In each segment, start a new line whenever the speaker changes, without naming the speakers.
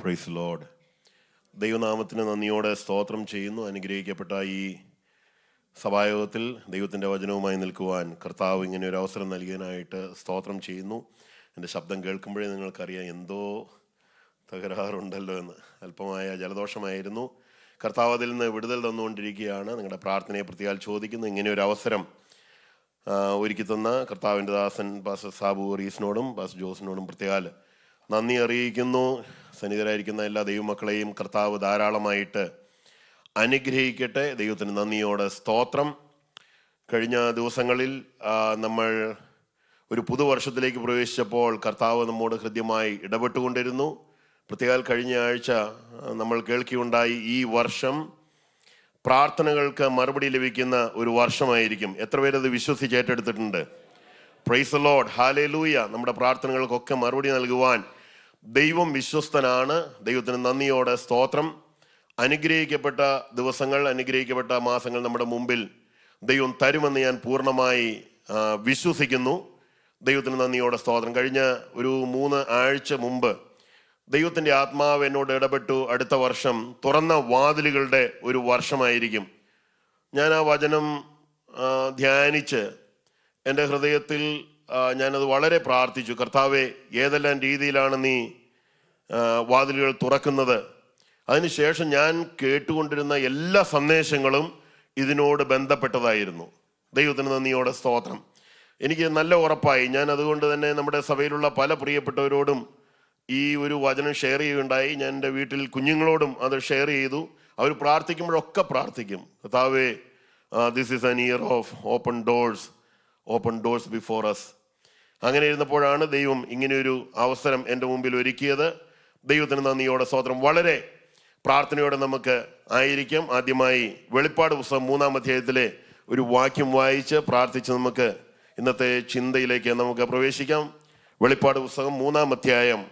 Price load ദൈവനാമത്തിന് നന്ദിയോടെ സ്തോത്രം ചെയ്യുന്നു. അനുഗ്രഹിക്കപ്പെട്ട ഈ സഭായോഗത്തിൽ ദൈവത്തിന്റെ വചനവുമായി നിൽക്കുവാൻ കർത്താവ് ഇങ്ങനെ ഒരു അവസരം നൽകിയതിനായിട്ട് സ്തോത്രം ചെയ്യുന്നു. എന്റെ ശബ്ദം കേൾക്കുമ്പോഴേ നിങ്ങൾക്കറിയാം എന്തോ തകരാറുണ്ടല്ലോ എന്ന്. അല്പമായ ജലദോഷമായിരുന്നു. കർത്താവ് അതിൽ നിന്ന് വിടുതൽ തന്നുകൊണ്ടിരിക്കുകയാണ്. നിങ്ങളുടെ പ്രാർത്ഥനയെ പ്രതിയാൽ ചോദിക്കുന്നു. ഇങ്ങനെ ഒരു അവസരം ഒരുക്കി തന്ന കർത്താവിന്റെ ദാസൻ പാസ് സാബു റീസിനോടും പാസ് ജോസിനോടും പ്രത്യേകാൽ നന്ദി അറിയിക്കുന്നു. സന്നിധരായിരിക്കുന്ന എല്ലാ ദൈവമക്കളെയും കർത്താവ് ധാരാളമായിട്ട് അനുഗ്രഹിക്കട്ടെ. ദൈവത്തിന് നന്ദിയോടെ സ്തോത്രം. കഴിഞ്ഞ ദിവസങ്ങളിൽ നമ്മൾ ഒരു പുതുവർഷത്തിലേക്ക് പ്രവേശിച്ചപ്പോൾ കർത്താവ് നമ്മോട് ഹൃദ്യമായി ഇടപെട്ടുകൊണ്ടിരുന്നു. പ്രത്യേകം കഴിഞ്ഞ ആഴ്ച നമ്മൾ കേൾക്കുകയുണ്ടായി ഈ വർഷം പ്രാർത്ഥനകൾക്ക് മറുപടി ലഭിക്കുന്ന ഒരു വർഷമായിരിക്കും. എത്ര പേരത് വിശ്വസിച്ച് ഏറ്റെടുത്തിട്ടുണ്ട്? പ്രൈസ് ലോഡ് ഹാലേ ലൂയ നമ്മുടെ പ്രാർത്ഥനകൾക്കൊക്കെ മറുപടി നൽകുവാൻ ദൈവം വിശ്വസ്തനാണ്. ദൈവത്തിന് നന്ദിയോടെ സ്തോത്രം. അനുഗ്രഹിക്കപ്പെട്ട ദിവസങ്ങൾ അനുഗ്രഹിക്കപ്പെട്ട മാസങ്ങൾ നമ്മുടെ മുമ്പിൽ ദൈവം തരുമെന്ന് ഞാൻ പൂർണമായി വിശ്വസിക്കുന്നു. ദൈവത്തിന് നന്ദിയോടെ സ്തോത്രം. കഴിഞ്ഞ ഒരു മൂന്ന് ആഴ്ച മുമ്പ് ദൈവത്തിന്റെ ആത്മാവ് എന്നോട് ഇടപെട്ടു. അടുത്ത വർഷം തുറന്ന വാതിലുകളുടെ ഒരു വർഷമായിരിക്കും. ഞാൻ ആ വചനം ധ്യാനിച്ച് എന്റെ ഹൃദയത്തിൽ ഞാനത് വളരെ പ്രാർത്ഥിച്ചു. കർത്താവെ ഏതെല്ലാം രീതിയിലാണ് നീ വാതിലുകൾ തുറക്കുന്നത്? അതിനുശേഷം ഞാൻ കേട്ടുകൊണ്ടിരുന്ന എല്ലാ സന്ദേശങ്ങളും ഇതിനോട് ബന്ധപ്പെട്ടതായിരുന്നു. ദൈവത്തിന് നന്ദിയോടെ സ്തോത്രം. എനിക്ക് നല്ല ഉറപ്പായി. ഞാൻ അതുകൊണ്ട് തന്നെ നമ്മുടെ സഭയിലുള്ള പല പ്രിയപ്പെട്ടവരോടും ഈ ഒരു വചനം ഷെയർ ചെയ്യുകയുണ്ടായി. ഞാൻ എന്റെ വീട്ടിൽ കുഞ്ഞുങ്ങളോടും അത് ഷെയർ ചെയ്തു. അവർ പ്രാർത്ഥിക്കുമ്പോഴൊക്കെ പ്രാർത്ഥിക്കും. കർത്താവേ this is an year of open doors open doors before us അങ്ങനെ ഇരുന്നപ്പോഴാണ് ദൈവം ഇങ്ങനെയൊരു അവസരം എന്റെ മുമ്പിൽ ഒരുക്കിയത്. ദൈവത്തിന് നന്ദിയോടെ സ്തോത്രം. വളരെ പ്രാർത്ഥനയോടെ നമുക്ക് ആയിരിക്കും. ആദ്യമായി വെളിപ്പാട് പുസ്തകം മൂന്നാം അധ്യായത്തിലെ ഒരു വാക്യം വായിച്ച് പ്രാർത്ഥിച്ച് നമുക്ക് ഇന്നത്തെ ചിന്തയിലേക്ക് നമുക്ക് പ്രവേശിക്കാം. വെളിപ്പാട് പുസ്തകം മൂന്നാം അധ്യായം.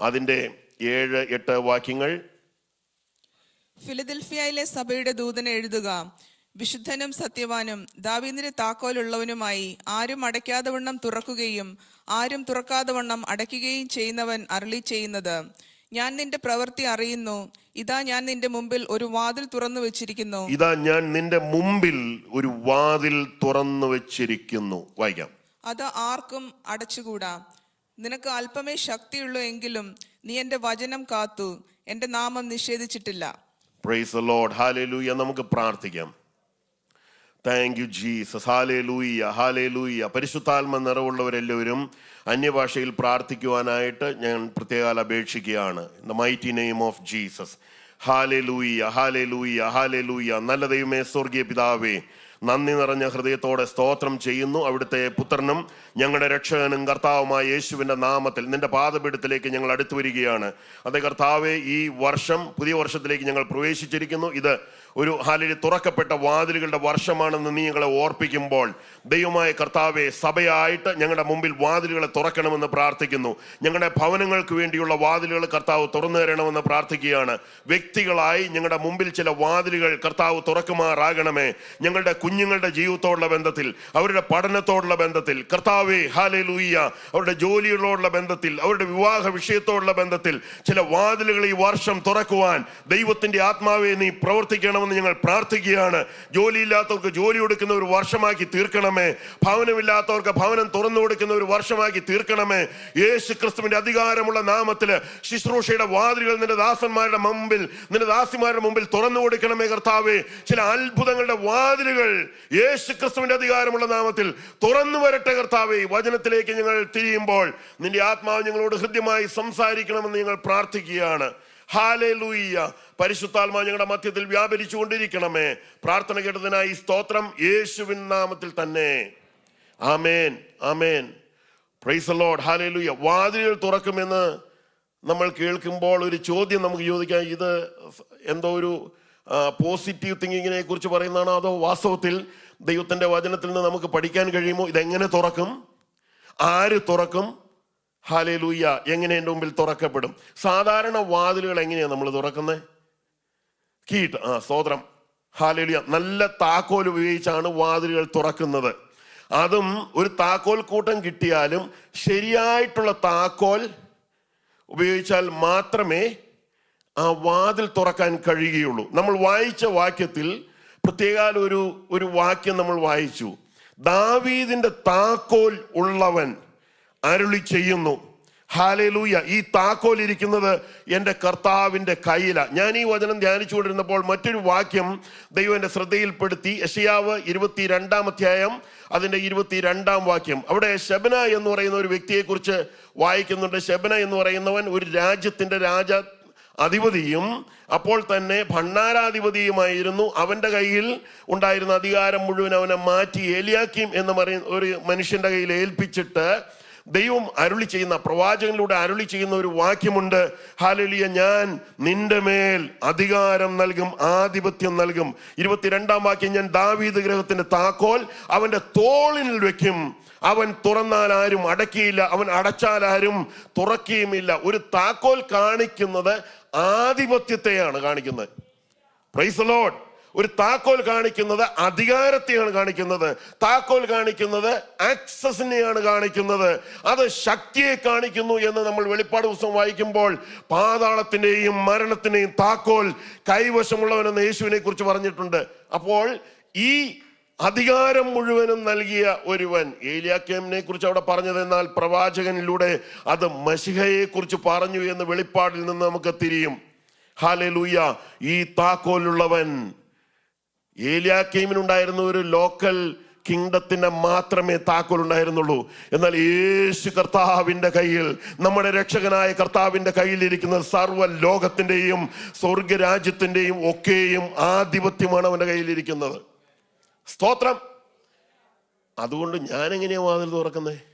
അതിന്റെ ഏഴ് എട്ട് വാക്യങ്ങൾ.
ഫിലദൽഫിയയിലെ സഭയുടെ ദൂതനെ എഴുതുക. വിശുദ്ധനും സത്യവാനും ദാവീദിന്റെ താക്കോലുള്ളവനുമായി ആരും അടയ്ക്കാതെ വണ്ണം തുറക്കുകയും ആരും തുറക്കാതെ വണ്ണം അടയ്ക്കുകയും ചെയ്യുന്നവൻ അരളി ചെയ്യുന്നത്. ഞാൻ നിന്റെ പ്രവൃത്തി അറിയുന്നു. ഇതാ ഞാൻ നിന്റെ മുമ്പിൽ ഒരു വാതിൽ തുറന്നു വെച്ചിരിക്കുന്നു.
ഇതാ ഞാൻ നിന്റെ മുമ്പിൽ ഒരു വാതിൽ തുറന്നു വെച്ചിരിക്കുന്നു. വായിക്കാം.
അത് ആർക്കും അടച്ചുകൂടാ. നിനക്ക് അല്പമേ ശക്തിയുള്ളൂ എങ്കിലും നീ എന്റെ വചനം കാത്തു. എന്റെ നാമം നിഷേധിച്ചിട്ടില്ല.
പ്രൈസ് ലോഡ് ഹാലലൂയ നമുക്ക് പ്രാർത്ഥിക്കാം. Thank you Jesus hallelujah ഹാലേ ലൂയ്യ പരിശുദ്ധാത്മ നിറവുള്ളവരെല്ലാവരും അന്യഭാഷയിൽ പ്രാർത്ഥിക്കുവാനായിട്ട് ഞാൻ പ്രത്യേകാൽ അപേക്ഷിക്കുകയാണ്. The mighty name of Jesus hallelujah hallelujah ലൂയ്യ ഹാലേ ലൂയ്യ നല്ല ദൈവമേ സ്വർഗീയ പിതാവേ നന്ദി നിറഞ്ഞ ഹൃദയത്തോടെ സ്തോത്രം ചെയ്യുന്നു. അവിടുത്തെ പുത്രനും ഞങ്ങളുടെ രക്ഷകനും കർത്താവുമായ യേശുവിന്റെ നാമത്തിൽ നിന്റെ പാദപീഠത്തിലേക്ക് ഞങ്ങൾ അടുത്തു വരികയാണ്. അതേ കർത്താവെ ഈ വർഷം പുതിയ വർഷത്തിലേക്ക് ഞങ്ങൾ പ്രവേശിച്ചിരിക്കുന്നു. ഇത് ഒരു ഹാലിൽ തുറക്കപ്പെട്ട വാതിലുകളുടെ വർഷമാണെന്ന് നീ ഞങ്ങളെ ഓർപ്പിക്കുമ്പോൾ ദൈവമായ കർത്താവെ സഭയായിട്ട് ഞങ്ങളുടെ മുമ്പിൽ വാതിലുകളെ തുറക്കണമെന്ന് പ്രാർത്ഥിക്കുന്നു. ഞങ്ങളുടെ ഭവനങ്ങൾക്ക് വേണ്ടിയുള്ള വാതിലുകൾ കർത്താവ് തുറന്നു തരണമെന്ന് പ്രാർത്ഥിക്കുകയാണ്. വ്യക്തികളായി ഞങ്ങളുടെ മുമ്പിൽ ചില വാതിലുകൾ കർത്താവ് തുറക്കുമാറാകണമേ. ഞങ്ങളുടെ കുഞ്ഞുങ്ങളുടെ ജീവിതത്തോടുള്ള ബന്ധത്തിൽ അവരുടെ പഠനത്തോടുള്ള ബന്ധത്തിൽ കർത്താവെ ഹാലെ ലൂയ്യ അവരുടെ ജോലികളോടുള്ള ബന്ധത്തിൽ അവരുടെ വിവാഹ വിഷയത്തോടുള്ള ബന്ധത്തിൽ ചില വാതിലുകൾ ഈ വർഷം തുറക്കുവാൻ ദൈവത്തിന്റെ ആത്മാവെ നീ പ്രവർത്തിക്കണമെന്ന് ഞങ്ങൾ പ്രാർത്ഥിക്കുകയാണ്. ജോലിയില്ലാത്തവർക്ക് ജോലി കൊടുക്കുന്ന ഒരു വർഷമാക്കി തീർക്കണമേ. ഭവനമില്ലാത്തവർക്ക് ഭവനം തുറന്നു കൊടുക്കുന്ന ഒരു വർഷമാക്കി തീർക്കണമേ. യേശു ക്രിസ്തുവിന്റെ അധികാരമുള്ള നാമത്തിൽ ശുശ്രൂഷയുടെ വാതിലുകൾ നിന്റെ ദാസന്മാരുടെ മുമ്പിൽ നിന്റെ ദാസിമാരുടെ മുമ്പിൽ തുറന്നു കൊടുക്കണമേ കർത്താവേ. ചില അത്ഭുതങ്ങളുടെ വാതിലുകൾ യേശു ക്രിസ്തുവിന്റെ അധികാരമുള്ള നാമത്തിൽ തുറന്നു വരട്ടെ കർത്താവേ. വചനത്തിലേക്ക് ഞങ്ങൾ തിരിയുമ്പോൾ നിന്റെ ആത്മാവ് ഞങ്ങളോട് ഹൃദ്യമായി സംസാരിക്കണമെന്ന് ഞങ്ങൾ പ്രാർത്ഥിക്കുകയാണ്. ഹാലേ പരിശുദ്ധാത്മാ ഞങ്ങളുടെ മധ്യത്തിൽ വ്യാപരിച്ചു കൊണ്ടിരിക്കണമേ പ്രാർത്ഥന കേട്ടതിനായി സ്തോത്രം യേശുവിൻ നാമത്തിൽ തന്നെ. ആമേൻ ആമേൻ. പ്രൈസ് ലോഡ് ഹാലേ വാതിലുകൾ തുറക്കുമെന്ന് നമ്മൾ കേൾക്കുമ്പോൾ ഒരു ചോദ്യം നമുക്ക് ചോദിക്കാം. ഇത് എന്തോ ഒരു പോസിറ്റീവ് തിങ്കിങ്ങിനെ കുറിച്ച് പറയുന്നതാണോ അതോ വാസ്തവത്തിൽ ദൈവത്തിന്റെ വചനത്തിൽ നിന്ന് നമുക്ക് പഠിക്കാൻ കഴിയുമോ? ഇതെങ്ങനെ തുറക്കും? ആര് തുറക്കും? ഹാലേലൂയ്യ എങ്ങനെ എന്റെ മുമ്പിൽ തുറക്കപ്പെടും? സാധാരണ വാതിലുകൾ എങ്ങനെയാണ് നമ്മൾ തുറക്കുന്നത് കീട്ട് ആ സ്തോത്രം. ഹാലേലുയ നല്ല താക്കോൽ ഉപയോഗിച്ചാണ് വാതിലുകൾ തുറക്കുന്നത്. അതും ഒരു താക്കോൽ കൂട്ടം കിട്ടിയാലും ശരിയായിട്ടുള്ള താക്കോൽ ഉപയോഗിച്ചാൽ മാത്രമേ ആ വാതിൽ തുറക്കാൻ കഴിയുകയുള്ളൂ. നമ്മൾ വായിച്ച വാക്യത്തിൽ പ്രത്യേകാൽ ഒരു ഒരു വാക്യം നമ്മൾ വായിച്ചു. ദാവീദിന്റെ താക്കോൽ ഉള്ളവൻ അരുളി ചെയ്യുന്നു. ഹാലേലൂയ. ഈ താക്കോൽ ഇരിക്കുന്നത് എന്റെ കർത്താവിന്റെ കയ്യിലാണ് ഞാൻ ഈ വചനം ധ്യാനിച്ചുകൊണ്ടിരുന്നപ്പോൾ മറ്റൊരു വാക്യം ദൈവം എന്റെ ശ്രദ്ധയിൽപ്പെടുത്തി. യഷയാവ് ഇരുപത്തി രണ്ടാം അധ്യായം അതിന്റെ ഇരുപത്തി രണ്ടാം വാക്യം. അവിടെ ശബന എന്ന് പറയുന്ന ഒരു വ്യക്തിയെക്കുറിച്ച് വായിക്കുന്നുണ്ട്. ശബന എന്ന് പറയുന്നവൻ ഒരു രാജ്യത്തിന്റെ രാജ അധിപതിയും അപ്പോൾ തന്നെ ഭണ്ണാരാധിപതിയുമായിരുന്നു അവന്റെ കയ്യിൽ ഉണ്ടായിരുന്ന അധികാരം മുഴുവൻ അവനെ മാറ്റി ഏലിയാക്കിയും എന്ന് പറയുന്ന ഒരു മനുഷ്യന്റെ കയ്യിൽ ഏൽപ്പിച്ചിട്ട് ദൈവം അരുളി ചെയ്യുന്ന പ്രവാചകനിലൂടെ അരുളി ചെയ്യുന്ന ഒരു വാക്യമുണ്ട്. ഹാലലിയ ഞാൻ നിന്റെ മേൽ അധികാരം നൽകും ആധിപത്യം നൽകും. ഇരുപത്തിരണ്ടാം വാക്യം ഞാൻ ദാവീദ് ഗ്രഹത്തിന്റെ താക്കോൽ അവന്റെ തോളിൽ വെക്കും. അവൻ തുറന്നാൽ ആരും അടക്കിയില്ല അവൻ അടച്ചാൽ ആരും തുറക്കുകയുമില്ല. ഒരു താക്കോൽ കാണിക്കുന്നത് ആധിപത്യത്തെയാണ് കാണിക്കുന്നത്. പ്രൈസ് ലോഡ് ഒരു താക്കോൽ കാണിക്കുന്നത് അധികാരത്തെയാണ് കാണിക്കുന്നത്. താക്കോൽ കാണിക്കുന്നത് ആക്സസിനെയാണ് കാണിക്കുന്നത്. അത് ശക്തിയെ കാണിക്കുന്നു എന്ന് നമ്മൾ വെളിപ്പാട് ദിവസം വായിക്കുമ്പോൾ പാതാളത്തിന്റെയും മരണത്തിന്റെയും താക്കോൽ കൈവശമുള്ളവനെന്ന് യേശുവിനെ കുറിച്ച് പറഞ്ഞിട്ടുണ്ട്. അപ്പോൾ ഈ അധികാരം മുഴുവനും നൽകിയ ഒരുവൻ ഏലിയാക്കേമിനെ കുറിച്ച് അവിടെ പറഞ്ഞത് എന്നാൽ പ്രവാചകനിലൂടെ അത് മഷിഹയെ കുറിച്ച് പറഞ്ഞു എന്ന് വെളിപ്പാടിൽ നിന്ന് നമുക്ക് തിരിയും. ഹാലലൂയ. ഈ താക്കോലുള്ളവൻ ഏലിയാക്കേമിനുണ്ടായിരുന്ന ഒരു ലോക്കൽ കിങ്ഡത്തിന് മാത്രമേ താക്കോൽ ഉണ്ടായിരുന്നുള്ളൂ എന്നാൽ യേശു കർത്താവിന്റെ കയ്യിൽ നമ്മുടെ രക്ഷകനായ കർത്താവിന്റെ കയ്യിലിരിക്കുന്ന സർവ ലോകത്തിന്റെയും സ്വർഗരാജ്യത്തിന്റെയും ഒക്കെയും ആധിപത്യമാണ് അവന്റെ കയ്യിലിരിക്കുന്നത്. സ്തോത്രം. അതുകൊണ്ട് ഞാൻ എങ്ങനെയാണ് വാതിൽ തുറക്കുന്നത്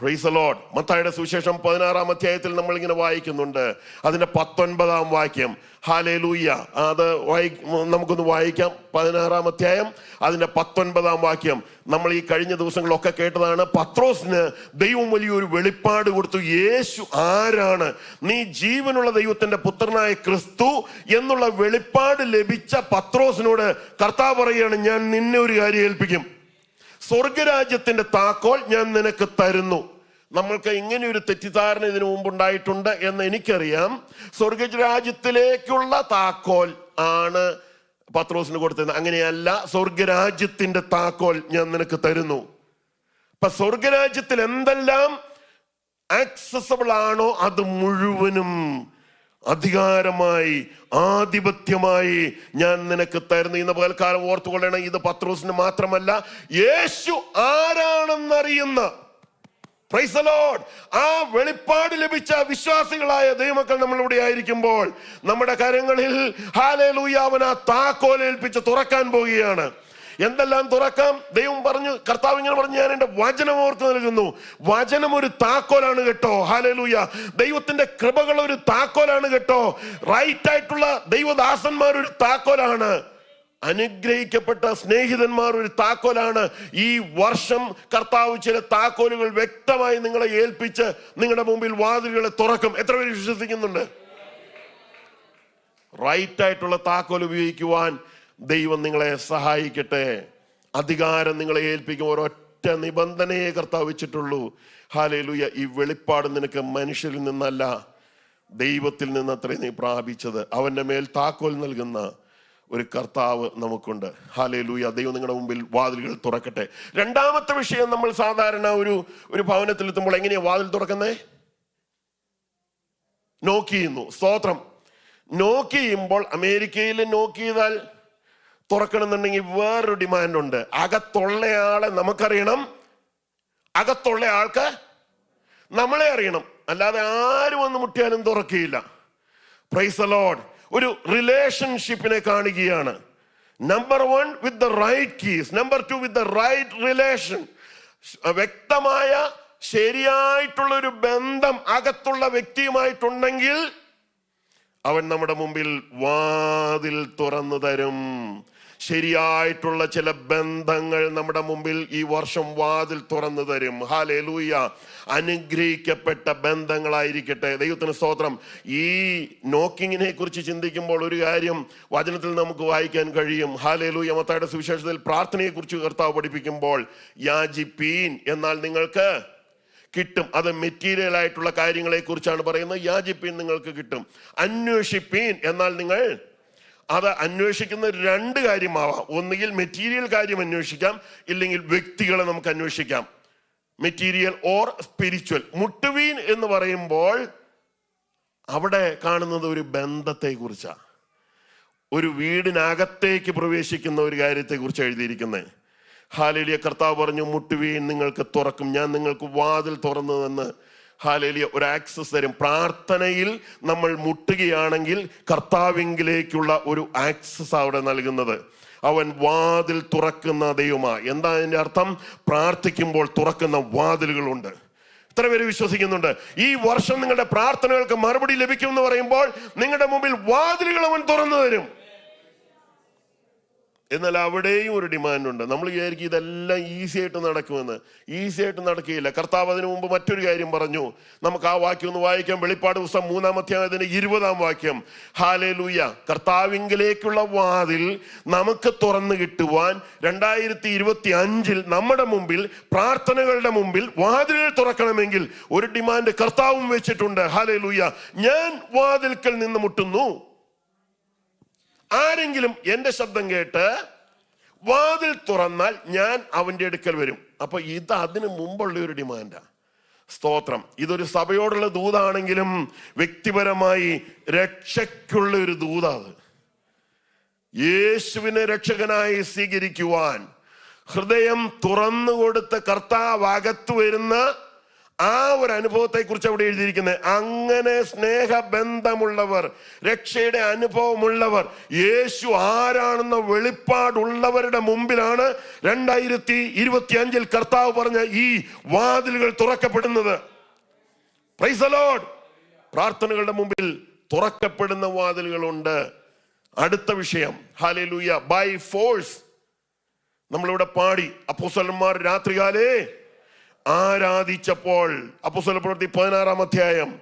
പ്രൈസ് ലോഡ് മത്തായുടെ സുവിശേഷം പതിനാറാം അധ്യായത്തിൽ നമ്മൾ ഇങ്ങനെ വായിക്കുന്നുണ്ട്. അതിന്റെ പത്തൊൻപതാം വാക്യം. ഹാലേ ലൂയ്യ അത് വായി നമുക്കൊന്ന് വായിക്കാം. പതിനാറാം അധ്യായം അതിന്റെ പത്തൊൻപതാം വാക്യം. നമ്മൾ ഈ കഴിഞ്ഞ ദിവസങ്ങളൊക്കെ കേട്ടതാണ് പത്രോസിന് ദൈവം വലിയൊരു വെളിപ്പാട് കൊടുത്തു. യേശു ആരാണ്? നീ ജീവനുള്ള ദൈവത്തിന്റെ പുത്രനായ ക്രിസ്തു എന്നുള്ള വെളിപ്പാട് ലഭിച്ച പത്രോസിനോട് കർത്താവ് പറയുകയാണ് ഞാൻ നിന്നെ ഒരു കാര്യം ഏൽപ്പിക്കും. സ്വർഗരാജ്യത്തിന്റെ താക്കോൽ ഞാൻ നിനക്ക് തരുന്നു. നമ്മൾക്ക് ഇങ്ങനെ ഒരു തെറ്റിദ്ധാരണ ഇതിനു മുമ്പ് ഉണ്ടായിട്ടുണ്ട് എന്ന് എനിക്കറിയാം. സ്വർഗരാജ്യത്തിലേക്കുള്ള താക്കോൽ ആണ് പത്രോസിന് കൊടുത്തത് അങ്ങനെയല്ല സ്വർഗരാജ്യത്തിന്റെ താക്കോൽ ഞാൻ നിനക്ക് തരുന്നു. അപ്പൊ സ്വർഗരാജ്യത്തിൽ എന്തെല്ലാം ആക്സസബിൾ ആണോ അത് മുഴുവനും അധികാരമായി ആധിപത്യമായി ഞാൻ നിനക്ക് തരുന്നു ഇന്ന് പകൽക്കാലം ഓർത്തുകൊള്ളണം ഇത് പത്രോസിന് മാത്രമല്ല യേശു ആരാണെന്നറിയുന്ന. ആ വെളിപ്പാട് ലഭിച്ച വിശ്വാസികളായ ദൈവമക്കൾ നമ്മളിവിടെ ആയിരിക്കുമ്പോൾ നമ്മുടെ കരങ്ങളിൽ ഹാലേലൂയ അവൻ ആ താക്കോൽ ഏൽപ്പിച്ച് തുറക്കാൻ പോവുകയാണ് എന്തെല്ലാം തുറക്കാം? ദൈവം പറഞ്ഞു കർത്താവ് ഇങ്ങനെ പറഞ്ഞു ഞാൻ എന്റെ വചനം ഓർത്ത് നൽകുന്നു. വചനം ഒരു താക്കോലാണ് കേട്ടോ. ഹാലലൂയ ദൈവത്തിന്റെ കൃപകൾ ഒരു താക്കോലാണ് കേട്ടോ. റൈറ്റ് ആയിട്ടുള്ള ദൈവദാസന്മാർ ഒരു താക്കോലാണ്. അനുഗ്രഹിക്കപ്പെട്ട സ്നേഹിതന്മാർ ഒരു താക്കോലാണ്. ഈ വർഷം കർത്താവ് ചില താക്കോലുകൾ വ്യക്തമായി നിങ്ങളെ ഏൽപ്പിച്ച് നിങ്ങളുടെ മുമ്പിൽ വാതിലുകളെ തുറക്കും. എത്ര പേര് വിശ്വസിക്കുന്നുണ്ട്? റൈറ്റ് ആയിട്ടുള്ള താക്കോൽ ഉപയോഗിക്കുവാൻ ദൈവം നിങ്ങളെ സഹായിക്കട്ടെ. അധികാരം നിങ്ങളെ ഏൽപ്പിക്കും. ഒരൊറ്റ നിബന്ധനയെ കർത്താവ് വെച്ചിട്ടുള്ളൂ. ഹാലയിലൂയ ഈ വെളിപ്പാട് നിനക്ക് മനുഷ്യരിൽ നിന്നല്ല ദൈവത്തിൽ നിന്ന് അത്രയും നീ പ്രാപിച്ചത്. അവന്റെ മേൽ താക്കോൽ നൽകുന്ന ഒരു കർത്താവ് നമുക്കുണ്ട്. ഹാലയിലൂയ ദൈവം നിങ്ങളുടെ മുമ്പിൽ വാതിലുകൾ തുറക്കട്ടെ. രണ്ടാമത്തെ വിഷയം നമ്മൾ സാധാരണ ഒരു ഒരു ഭവനത്തിൽ എത്തുമ്പോൾ എങ്ങനെയാ വാതിൽ തുറക്കുന്നേ? നോക്കിയുന്നു സ്തോത്രം. നോക്കിയുമ്പോൾ അമേരിക്കയിൽ നോക്ക് ചെയ്താൽ തുറക്കണമെന്നുണ്ടെങ്കിൽ വേറൊരു ഡിമാൻഡ് ഉണ്ട്. അകത്തുള്ളയാളെ നമുക്കറിയണം. അകത്തുള്ള ആൾക്ക് നമ്മളെ അറിയണം. അല്ലാതെ ആരും വന്ന് മുട്ടിയാലും തുറക്കുകയില്ല പ്രൈസ് അലോഡ് ഒരു റിലേഷൻഷിപ്പിനെ കാണുകയാണ്. Number one with the right keys number two with the right relation വ്യക്തമായ ശരിയായിട്ടുള്ള ഒരു ബന്ധം അകത്തുള്ള വ്യക്തിയുമായിട്ടുണ്ടെങ്കിൽ അവൻ നമ്മുടെ മുമ്പിൽ വാതിൽ തുറന്നു തരും. ശരിയായിട്ടുള്ള ചില ബന്ധങ്ങൾ നമ്മുടെ മുമ്പിൽ ഈ വർഷം വാതിൽ തുറന്നു തരും. ഹാലേ ലൂയ അനുഗ്രഹിക്കപ്പെട്ട ബന്ധങ്ങളായിരിക്കട്ടെ. ദൈവത്തിന് സ്തോത്രം. ഈ നോക്കിങ്ങിനെ കുറിച്ച് ചിന്തിക്കുമ്പോൾ ഒരു കാര്യം വചനത്തിൽ നമുക്ക് വായിക്കാൻ കഴിയും. ഹാലേ ലൂയ മത്തായുടെ സുവിശേഷത്തിൽ പ്രാർത്ഥനയെ കുറിച്ച് കർത്താവ് പഠിപ്പിക്കുമ്പോൾ യാജിപ്പീൻ എന്നാൽ നിങ്ങൾക്ക് കിട്ടും. അത് മെറ്റീരിയൽ ആയിട്ടുള്ള കാര്യങ്ങളെ കുറിച്ചാണ് പറയുന്നത്. യാജിപ്പീൻ നിങ്ങൾക്ക് കിട്ടും. അന്വേഷിപ്പീൻ എന്നാൽ നിങ്ങൾ അത് അന്വേഷിക്കുന്ന രണ്ട് കാര്യമാവാം. ഒന്നുകിൽ മെറ്റീരിയൽ കാര്യം അന്വേഷിക്കാം ഇല്ലെങ്കിൽ വ്യക്തികളെ നമുക്ക് അന്വേഷിക്കാം. മെറ്റീരിയൽ ഓർ സ്പിരിച്വൽ മുട്ടുവീൻ എന്ന് പറയുമ്പോൾ അവിടെ കാണുന്നത് ഒരു ബന്ധത്തെ കുറിച്ചാണ് ഒരു വീടിനകത്തേക്ക് പ്രവേശിക്കുന്ന ഒരു കാര്യത്തെ കുറിച്ച് എഴുതിയിരിക്കുന്നത് ഹാലിലിയ കർത്താവ് പറഞ്ഞു മുട്ടുവീൻ നിങ്ങൾക്ക് തുറക്കും. ഞാൻ നിങ്ങൾക്ക് വാതിൽ തുറന്നു എന്ന് ഹാലേലിയ ഒരു ആക്സസ് തരും. പ്രാർത്ഥനയിൽ നമ്മൾ മുട്ടുകയാണെങ്കിൽ കർത്താവിങ്കിലേക്കുള്ള ഒരു ആക്സസ് അവിടെ നൽകുന്നത്. അവൻ വാതിൽ തുറക്കുന്ന ദൈവമാ എന്താ അതിന്റെ അർത്ഥം? പ്രാർത്ഥിക്കുമ്പോൾ തുറക്കുന്ന വാതിലുകളുണ്ട്. ഇത്ര പേര് വിശ്വസിക്കുന്നുണ്ട്. ഈ വർഷം നിങ്ങളുടെ പ്രാർത്ഥനകൾക്ക് മറുപടി ലഭിക്കും എന്ന് പറയുമ്പോൾ നിങ്ങളുടെ മുമ്പിൽ വാതിലുകൾ അവൻ തുറന്നു തരും. എന്നാൽ അവിടെയും ഒരു ഡിമാൻഡ് ഉണ്ട്. നമ്മൾ വിചാരിക്കും ഇതെല്ലാം ഈസി ആയിട്ട് നടക്കുമെന്ന്. ഈസി ആയിട്ട് നടക്കുകയില്ല. കർത്താവ് അതിനു മുമ്പ് മറ്റൊരു കാര്യം പറഞ്ഞു. നമുക്ക് ആ വാക്യം ഒന്ന് വായിക്കാം. വെളിപ്പാട് പുസ്തകം മൂന്നാം അധ്യായത്തിന്റെ ഇരുപതാം വാക്യം. ഹാലേ ലൂയ കർത്താവിങ്കിലേക്കുള്ള വാതിൽ നമുക്ക് തുറന്നു കിട്ടുവാൻ രണ്ടായിരത്തി ഇരുപത്തി അഞ്ചിൽ നമ്മുടെ മുമ്പിൽ പ്രാർത്ഥനകളുടെ മുമ്പിൽ വാതിലുകൾ തുറക്കണമെങ്കിൽ ഒരു ഡിമാൻഡ് കർത്താവും വെച്ചിട്ടുണ്ട്. ഹാലേ ലൂയ ഞാൻ വാതിൽക്കൽ നിന്ന് മുട്ടുന്നു. ആരെങ്കിലും എന്റെ ശബ്ദം കേട്ട് വാതിൽ തുറന്നാൽ ഞാൻ അവന്റെ അടുക്കൽ വരും. അപ്പൊ ഇത് അതിനു മുമ്പുള്ള ഒരു ഡിമാൻഡാ. സ്തോത്രം. ഇതൊരു സഭയോടുള്ള ദൂതാണെങ്കിലും വ്യക്തിപരമായി രക്ഷയ്ക്കുള്ള ഒരു ദൂതാണ് യേശുവിനെ രക്ഷകനായി സ്വീകരിക്കുവാൻ ഹൃദയം തുറന്നു കൊടുത്ത കർത്താവ് അകത്തു വരുന്ന ആ ഒരു അനുഭവത്തെ കുറിച്ച് അവിടെ എഴുതിയിരിക്കുന്നത്. അങ്ങനെ സ്നേഹബന്ധമുള്ളവർ രക്ഷയുടെ അനുഭവമുള്ളവർ യേശു ആരാണെന്ന വെളിപ്പാടുള്ളവരുടെ മുമ്പിലാണ് രണ്ടായിരത്തി ഇരുപത്തി അഞ്ചിൽ കർത്താവ് പറഞ്ഞ ഈ വാതിലുകൾ തുറക്കപ്പെടുന്നത്. പ്രാർത്ഥനകളുടെ മുമ്പിൽ തുറക്കപ്പെടുന്ന വാതിലുകളുണ്ട്. അടുത്ത വിഷയം. ഹാലൂയ ബൈ ഫോഴ്സ് നമ്മളിവിടെ പാടി. അപ്പൂസന്മാർ രാത്രികാലേ ആരാധിച്ചപ്പോൾ അപ്പോസ്വല പ്രവൃത്തി പതിനാറാം അധ്യായം.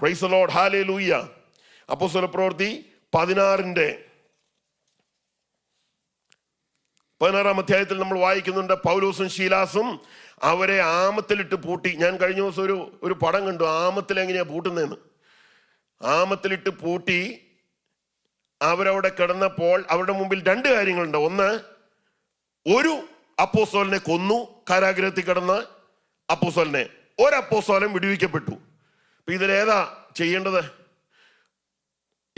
പ്രൈസ് ലോഡ് ഹാലേ ലൂയ അപ്പോസ്വല പ്രവൃത്തി പതിനാറിന്റെ പതിനാറാം അധ്യായത്തിൽ നമ്മൾ വായിക്കുന്നുണ്ട്. പൗലോസും ശീലാസും അവരെ ആമത്തിലിട്ട് പൂട്ടി. ഞാൻ കഴിഞ്ഞ ദിവസം ഒരു ഒരു പടം കണ്ടു. ആമത്തിൽ എങ്ങനെയാ പൂട്ടുന്നതെന്ന് ആമത്തിലിട്ട് പൂട്ടി അവരവിടെ കിടന്നപ്പോൾ അവരുടെ മുമ്പിൽ രണ്ട് കാര്യങ്ങളുണ്ട്. ഒന്ന് ഒരു അപ്പോസോലിനെ കൊന്നു. കാരാഗ്രഹത്തിൽ കിടന്ന് അപ്പോസോലിനെ ഒരപ്പോസോലൻ വിടുവിക്കപ്പെട്ടു. അപ്പൊ ഇതിലേതാ ചെയ്യേണ്ടത്?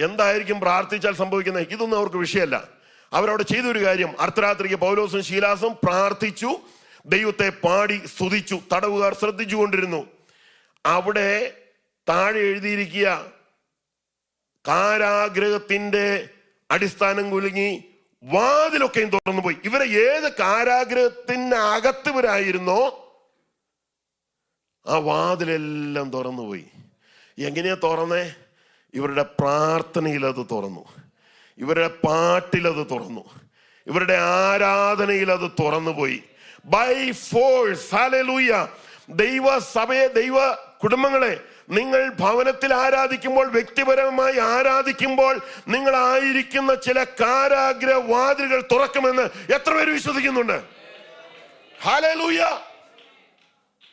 എന്തായിരിക്കും പ്രാർത്ഥിച്ചാൽ സംഭവിക്കുന്നത്? ഇതൊന്നും അവർക്ക് വിഷയമല്ല. അവരവിടെ ചെയ്തൊരു കാര്യം. അർദ്ധരാത്രിക്ക് പൗലോസും ശീലാസും പ്രാർത്ഥിച്ചു ദൈവത്തെ പാടി സ്തുതിച്ചു തടവുകാർ ശ്രദ്ധിച്ചുകൊണ്ടിരുന്നു. അവിടെ താഴെ എഴുതിയിരിക്കുക കാരാഗ്രഹത്തിന്റെ അടിസ്ഥാനം കുലുങ്ങി വാതിലൊക്കെയും തുറന്നു പോയി ഇവരെ ഏത് കാരാഗ്രഹത്തിന് അകത്തവരായിരുന്നോ ആ വാതിലെല്ലാം തുറന്നു പോയി എങ്ങനെയാ തുറന്നേ? ഇവരുടെ പ്രാർത്ഥനയിൽ അത് തുറന്നു. ഇവരുടെ പാട്ടിൽ അത് തുറന്നു. ഇവരുടെ ആരാധനയിൽ അത് തുറന്നു പോയി ബൈ ഫോഴ്സ് ദൈവ സഭയെ ദൈവ കുടുംബങ്ങളെ നിങ്ങൾ ഭവനത്തിൽ ആരാധിക്കുമ്പോൾ വ്യക്തിപരമായി ആരാധിക്കുമ്പോൾ നിങ്ങൾ ആയിരിക്കുന്ന ചില കാരാഗ്രഹവാതിലുകൾ തുറക്കുമെന്ന് എത്ര പേര് വിശ്വസിക്കുന്നുണ്ട്?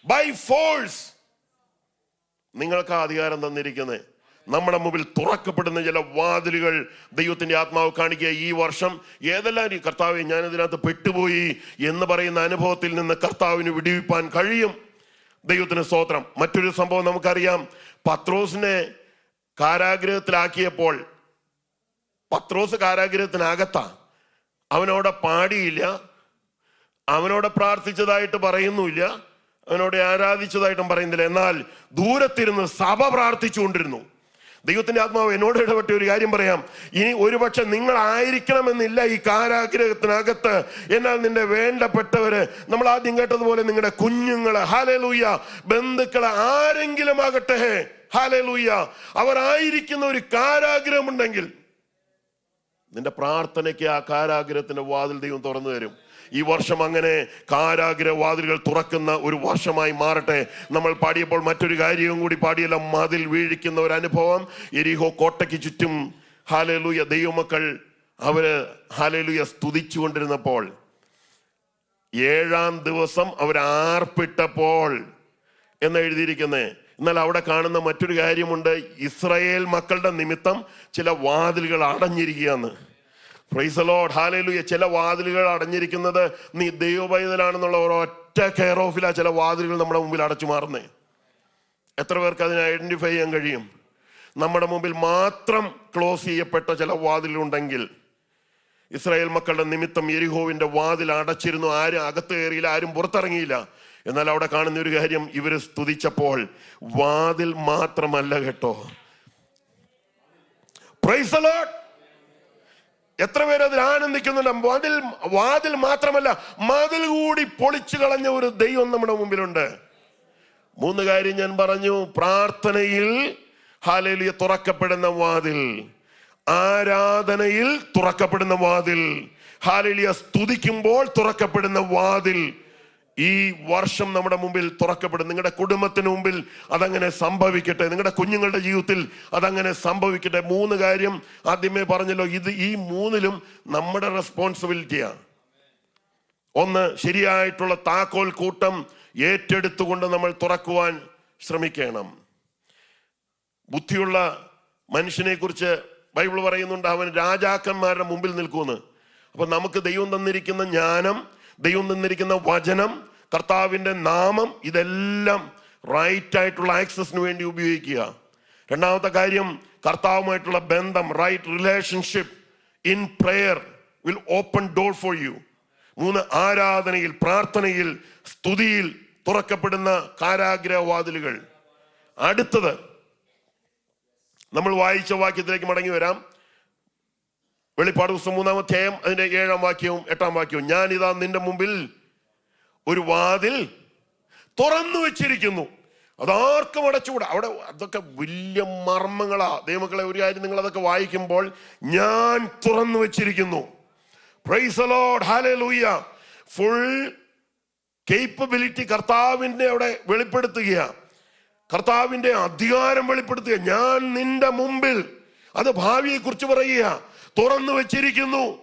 ബൈ ഫോഴ്സ് നിങ്ങൾക്ക് അധികാരം തന്നിരിക്കുന്നത്. നമ്മുടെ മുമ്പിൽ തുറക്കപ്പെടുന്ന ചില വാതിലുകൾ ദൈവത്തിന്റെ ആത്മാവ് കാണിക്കുക. ഈ വർഷം ഏതെല്ലാം കർത്താവ് കർത്താവെ ഞാൻ ഇതിനകത്ത് പെട്ടുപോയി എന്ന് പറയുന്ന അനുഭവത്തിൽ നിന്ന് കർത്താവിന് വിടിവിപ്പാൻ കഴിയും. ദൈവത്തിന് സ്തോത്രം. മറ്റൊരു സംഭവം നമുക്കറിയാം. പത്രോസിനെ കാരാഗ്രഹത്തിലാക്കിയപ്പോൾ പത്രോസ് കാരാഗ്രഹത്തിനകത്താ. അവനോടെ പാടിയില്ല. അവനോട് പ്രാർത്ഥിച്ചതായിട്ട് പറയുന്നുമില്ല. അവനോട് ആരാധിച്ചതായിട്ടും പറയുന്നില്ല. എന്നാൽ ദൂരത്തിരുന്ന് സഭ പ്രാർത്ഥിച്ചുകൊണ്ടിരുന്നു. ദൈവത്തിന്റെ ആത്മാവ് എന്നോട് ഇടപെട്ട ഒരു കാര്യം പറയാം. ഇനി ഒരുപക്ഷെ നിങ്ങളായിരിക്കണമെന്നില്ല ഈ കാരാഗ്രഹത്തിനകത്ത്. എന്നാൽ നിന്റെ വേണ്ടപ്പെട്ടവര് നമ്മൾ ആദ്യം കേട്ടതുപോലെ നിങ്ങളുടെ കുഞ്ഞുങ്ങൾ ഹാലലൂയ ബന്ധുക്കൾ ആരെങ്കിലും ആകട്ടെ. അവർ ആയിരിക്കുന്ന ഒരു കാരാഗ്രഹമുണ്ടെങ്കിൽ നിന്റെ പ്രാർത്ഥനയ്ക്ക് ആ കാരാഗ്രഹത്തിന്റെ വാതിൽ ദൈവം തുറന്നു തരും. ഈ വർഷം അങ്ങനെ കാരാഗ്രഹ വാതിലുകൾ തുറക്കുന്ന ഒരു വർഷമായി മാറട്ടെ. നമ്മൾ പാടിയപ്പോൾ മറ്റൊരു കാര്യവും കൂടി പാടിയല്ല മതിൽ വീഴിക്കുന്ന ഒരു അനുഭവം. എരിഹോ കോട്ടയ്ക്ക് ചുറ്റും ഹാലലൂയ ദൈവമക്കൾ അവർ ഹാലലൂയ സ്തുതിച്ചുകൊണ്ടിരുന്നപ്പോൾ ഏഴാം ദിവസം അവർ ആർപ്പിട്ടപ്പോൾ എന്ന് എഴുതിയിരിക്കുന്നത് എന്നാൽ അവിടെ കാണുന്ന മറ്റൊരു കാര്യമുണ്ട്. ഇസ്രയേൽ മക്കളുടെ നിമിത്തം ചില വാതിലുകൾ അടഞ്ഞിരിക്കുകയാണ്. ഫ്രൈസലോഡ് ഹാലേലുയ ചില വാതിലുകൾ അടഞ്ഞിരിക്കുന്നത് നീ ദൈവപൈതലാണെന്നുള്ള ഒരൊറ്റ കെയർ ഓഫിലാ ചില വാതിലുകൾ നമ്മുടെ മുമ്പിൽ അടച്ചു മാറുന്നേ. എത്ര പേർക്ക് അതിനെ ഐഡന്റിഫൈ ചെയ്യാൻ കഴിയും? നമ്മുടെ മുമ്പിൽ മാത്രം ക്ലോസ് ചെയ്യപ്പെട്ട ചില വാതിലുണ്ടെങ്കിൽ ഇസ്രായേൽ മക്കളുടെ നിമിത്തം എരിഹോവിന്റെ വാതിൽ അടച്ചിരുന്നു. ആരും അകത്ത് കയറിയില്ല ആരും പുറത്തിറങ്ങിയില്ല. എന്നാൽ അവിടെ കാണുന്ന ഒരു കാര്യം ഇവർ സ്തുതിച്ചപ്പോൾ വാതിൽ മാത്രമല്ല കേട്ടോ. പ്രൈസ്. എത്ര പേര് അതിൽ ആനന്ദിക്കുന്നുണ്ട്? വാതിൽ വാതിൽ മാത്രമല്ല മതിൽ കൂടി പൊളിച്ചു കളഞ്ഞ ഒരു ദൈവം നമ്മുടെ മുമ്പിലുണ്ട്. മൂന്ന് കാര്യം ഞാൻ പറഞ്ഞു. പ്രാർത്ഥനയിൽ ഹാലലിയ തുറക്കപ്പെടുന്ന വാതിൽ. ആരാധനയിൽ തുറക്കപ്പെടുന്ന വാതിൽ. ഹാലലിയ സ്തുതിക്കുമ്പോൾ തുറക്കപ്പെടുന്ന വാതിൽ. ഈ വർഷം നമ്മുടെ മുമ്പിൽ തുറക്കപ്പെടും. നിങ്ങളുടെ കുടുംബത്തിന് മുമ്പിൽ അതങ്ങനെ സംഭവിക്കട്ടെ. നിങ്ങളുടെ കുഞ്ഞുങ്ങളുടെ ജീവിതത്തിൽ അതങ്ങനെ സംഭവിക്കട്ടെ. മൂന്ന് കാര്യം ആദ്യമേ പറഞ്ഞല്ലോ. ഇത് ഈ മൂന്നിലും നമ്മുടെ റെസ്പോൺസിബിലിറ്റിയാണ് ഒന്ന് ശരിയായിട്ടുള്ള താക്കോൽ കൂട്ടം ഏറ്റെടുത്തുകൊണ്ട് നമ്മൾ തുറക്കുവാൻ ശ്രമിക്കണം. ബുദ്ധിയുള്ള മനുഷ്യനെ കുറിച്ച് ബൈബിൾ പറയുന്നുണ്ട് അവൻ രാജാക്കന്മാരുടെ മുമ്പിൽ നിൽക്കുമെന്ന്. അപ്പൊ നമുക്ക് ദൈവം തന്നിരിക്കുന്ന ജ്ഞാനം ദൈവം തന്നിരിക്കുന്ന വചനം കർത്താവിന്റെ നാമം ഇതെല്ലാം റൈറ്റ് ആയിട്ടുള്ള ആക്സസിന് വേണ്ടി ഉപയോഗിക്കുക. രണ്ടാമത്തെ കാര്യം കർത്താവുമായിട്ടുള്ള ബന്ധം right relationship in prayer will open door for you മൂന്ന് ആരാധനയിൽ പ്രാർത്ഥനയിൽ സ്തുതിയിൽ തുറക്കപ്പെടുന്ന കാരാഗ്രഹവാതിലുകൾ. അടുത്തത് നമ്മൾ വായിച്ച വാക്യത്തിലേക്ക് മടങ്ങി വരാം. വെളിപ്പാട് പുസ്തകം മൂന്നാം അധ്യായം അതിന്റെ ഏഴാം വാക്യവും എട്ടാം വാക്യവും. ഞാൻ ഇതാ നിന്റെ മുമ്പിൽ ഒരു വാതിൽ തുറന്നു വെച്ചിരിക്കുന്നു. അതാർക്കും അടച്ചുകൂടാ. അവിടെ അതൊക്കെ വലിയ മർമ്മങ്ങളാ. ദൈവമക്കളെ ഒരു കാര്യം നിങ്ങൾ അതൊക്കെ വായിക്കുമ്പോൾ ഞാൻ തുറന്നു വെച്ചിരിക്കുന്നു. ഫുൾ കേപ്പബിലിറ്റി കർത്താവിന്റെ അവിടെ വെളിപ്പെടുത്തുക കർത്താവിന്റെ അധികാരം വെളിപ്പെടുത്തുക ഞാൻ നിന്റെ മുമ്പിൽ അത് ഭാവിയെ കുറിച്ച് പറയുക തുറന്നു വെച്ചിരിക്കുന്നു.